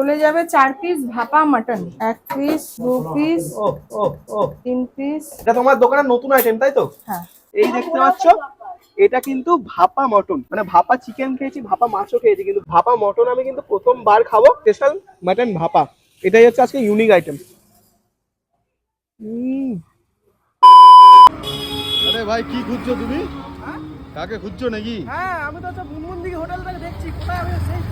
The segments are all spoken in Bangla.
চলে যাবে চার পিস ভাপা মাটন এক পিস দু পিস ও ও ও। তিন পিস এটা তোমার দোকানের নতুন আইটেম তাই তো? হ্যাঁ। এই দেখতে পাচ্ছ এটা কিন্তু ভাপা মটন মানে ভাপা চিকেন খেয়েছি ভাপা মাছও খেয়েছি কিন্তু ভাপা মটন আমি কিন্তু প্রথমবার খাব স্পেশাল মাটন ভাপা। এটাই হচ্ছে আজকে ইউনিক আইটেম আরে ভাই কি খুঁজছো তুমি? কাকে খুঁজছো নাকি? হ্যাঁ আমি তো আচ্ছা মুনমুন্দি হোটেল থেকে দেখছি।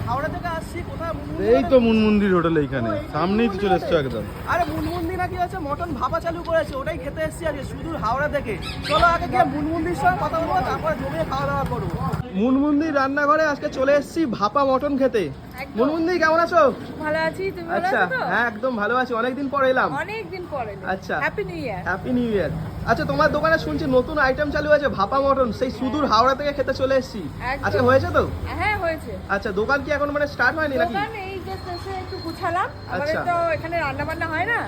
হাওড়া থেকে আসছি কোথায়? এই তো মুনমন্দির হোটেল এইখানে। সামনেই তো চলে এসছো একদম। আরে মুনমুন্দি নাকি হচ্ছে মটন ভাপা চালু করেছে ওটাই খেতে এসেছি আজকে সুদূর হাওড়া থেকে। চলো আগে গিয়ে মুনমুন্দির সঙ্গে কথা বলব তারপরে জমিয়ে খাওয়া দাওয়া করব। মুনমুন্দির রান্নাঘরে আজকে চলে এসেছি ভাপা মটন খেতে। মুনমুন্দি কেমন আছো? ভালো আছি তুমি ভালো আচ্ছা আছো তো? হ্যাঁ একদম ভালো আছি। অনেকদিন পর এলাম। অনেক দিন পরে আচ্ছা। Happy new year happy new year আচ্ছা তোমার দোকানে শুনছি নতুন আইটেম চালু হয়েছে ভাপা মটন। সেই সুদূর হাওড়া থেকে খেতে চলে এসেছি। আচ্ছা হয়েছে তো? হ্যাঁ হয়েছে। আচ্ছা দোকান কি এখন মানে স্টার্ট হয়নি নাকি? দোকান এই জাস্ট এসে একটু গুছালাম। আমাদের আচ্ছা। তো এখানে রান্না বান্না হয় না।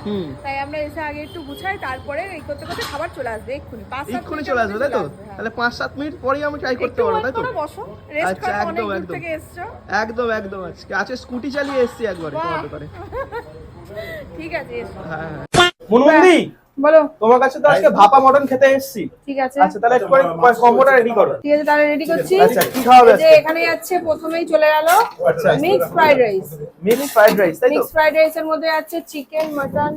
তাই আমরা এসে আগে একটু গুছাই তারপরে এই করতে করতে খাবার চলে আসবে এক্ষুনি। পাঁচ সাত এক্ষুনি চলে আসবে তাই তো? হ্যাঁ। তাহলে পাঁচ সাত মিনিট পরেই আমি ট্রাই করতে পারব তাই তো? বসো। রেস্ট আচ্ছা, করো অনেক একদম, দূর একদম। থেকে এসছো। একদম একদম আজকে আছে স্কুটি চালিয়ে এসেছি একবারে। তোমার দোকানে। ঠিক আছে এসো। হ্যাঁ। মুনমুন্দি! বলো। তোমার কাছে তো আজকে ভাপা মটন খেতে এসেছি। ঠিক আছে। আচ্ছা তাহলে একটু কম্বোটা রেডি করো। ঠিক আছে তাহলে রেডি করছি। আচ্ছা কি খাওয়াবে আজকে? এখানে যাচ্ছে প্রথমেই চলে গেল আচ্ছা mix fried rice mini fried rice তাই তো? মিক্স ফ্রাইড রাইসের মধ্যে আছে চিকেন মাটন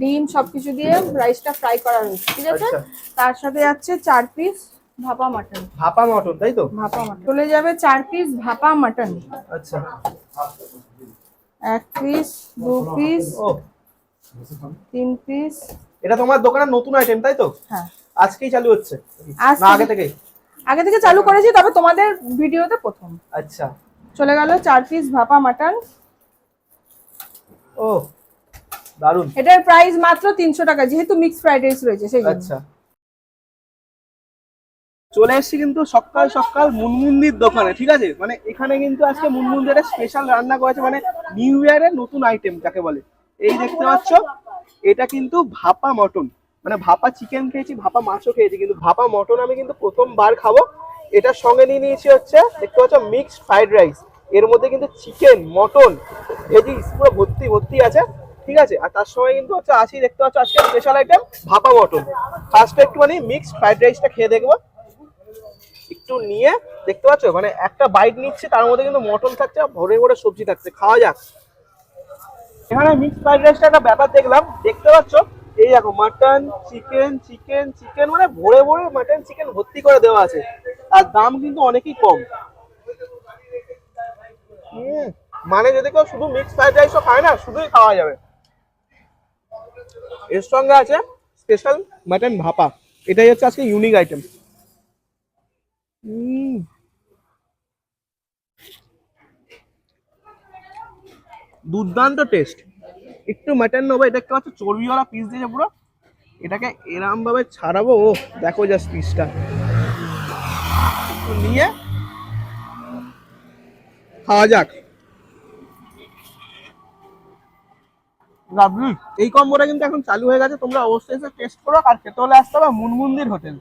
ডিম সবকিছু দিয়ে রাইসটা ফ্রাই করা রয়েছে ঠিক আছে? আচ্ছা। তার সাথে যাচ্ছে চার পিস ভাপা মাটন ভাপা মটন তাই তো? ভাপা মাটন চলে যাবে চার পিস ভাপা মাটন আচ্ছা। এক পিস দু পিস ও। তিন পিস এটা তোমার দোকানের নতুন আইটেম তাই তো? হ্যাঁ। আজকেই চালু হচ্ছে। না আগে থেকেই? আগে থেকে চালু করেছি তবে তোমাদের ভিডিওতে প্রথম। আচ্ছা। চলে গেল চার পিস ভাপা মাটন ও দারুণ এটার প্রাইস মাত্র তিনশো টাকা যেহেতু মিক্স ফ্রাইড রাইস রয়েছে সেই আচ্ছা। চলে এসেছি কিন্তু সকাল সকাল মুনমুন্দির দোকানে ঠিক আছে? মানে এখানে কিন্তু আজকে মুনমুন্দির স্পেশাল রান্না করেছে মানে নিউ ইয়ারের নতুন আইটেম যাকে বলে। এই দেখতে পাচ্ছ এটা কিন্তু ভাপা মটন। মানে ভাপা চিকেন খেয়েছি, ভাপা মাছও খেয়েছি, কিন্তু ভাপা মটন আমি কিন্তু প্রথমবার খাব। এটার সঙ্গে নিয়ে নিয়েছি হচ্ছে, দেখতে পাচ্ছ মিক্সড ফ্রাইড রাইস এর মধ্যে কিন্তু চিকেন মটন ভেজিস পুরো ভর্তি ভর্তি আছে। ঠিক আছে? আর তার সঙ্গে কিন্তু হচ্ছে আছি দেখতে পাচ্ছ, আজকে স্পেশাল আইটেম ভাপা মটন। ফার্স্টে একটুখানি মিক্সড ফ্রাইড রাইসটা খেয়ে দেখব। একটু নিয়ে, দেখতে পাচ্ছ? মানে একটা বাইট নিচ্ছে, তার মধ্যে কিন্তু মটন থাকছে, ভরে ভরে সবজি থাকছে। খাওয়া যাক। এখানে মিক্স ফ্রাইড রাইসটা একটা ব্যাপার দেখলাম। দেখতে পাচ্ছ? এই দেখো মাটন চিকেন চিকেন চিকেন মানে ভরে ভরে মাটন চিকেন ভর্তি করে দেওয়া আছে। আর দাম কিন্তু অনেকই কম। মানে যদি কেউ শুধু মিক্স ফ্রাইড রাইসও খায় না, শুধুই খাওয়া যাবে। এর সঙ্গে আছে স্পেশাল মাটন ভাপা। এটাই হচ্ছে আজকে ইউনিক আইটেম দুর্দান্ত টেস্ট একটু মাটন নেব এটা একটু হচ্ছে চর্বিওয়ালা পিস দিয়েছে পুরো? এটাকে এরম ভাবে ছাড়াবো ও দেখো জাস্ট পিসটা নিয়ে খাওয়া যাক। এই কম্বোটা কিন্তু এখন চালু হয়ে গেছে তোমরা অবশ্যই এসে টেস্ট করো আর খেতে হলে আসতে হবে মুনমুন্দির হোটেল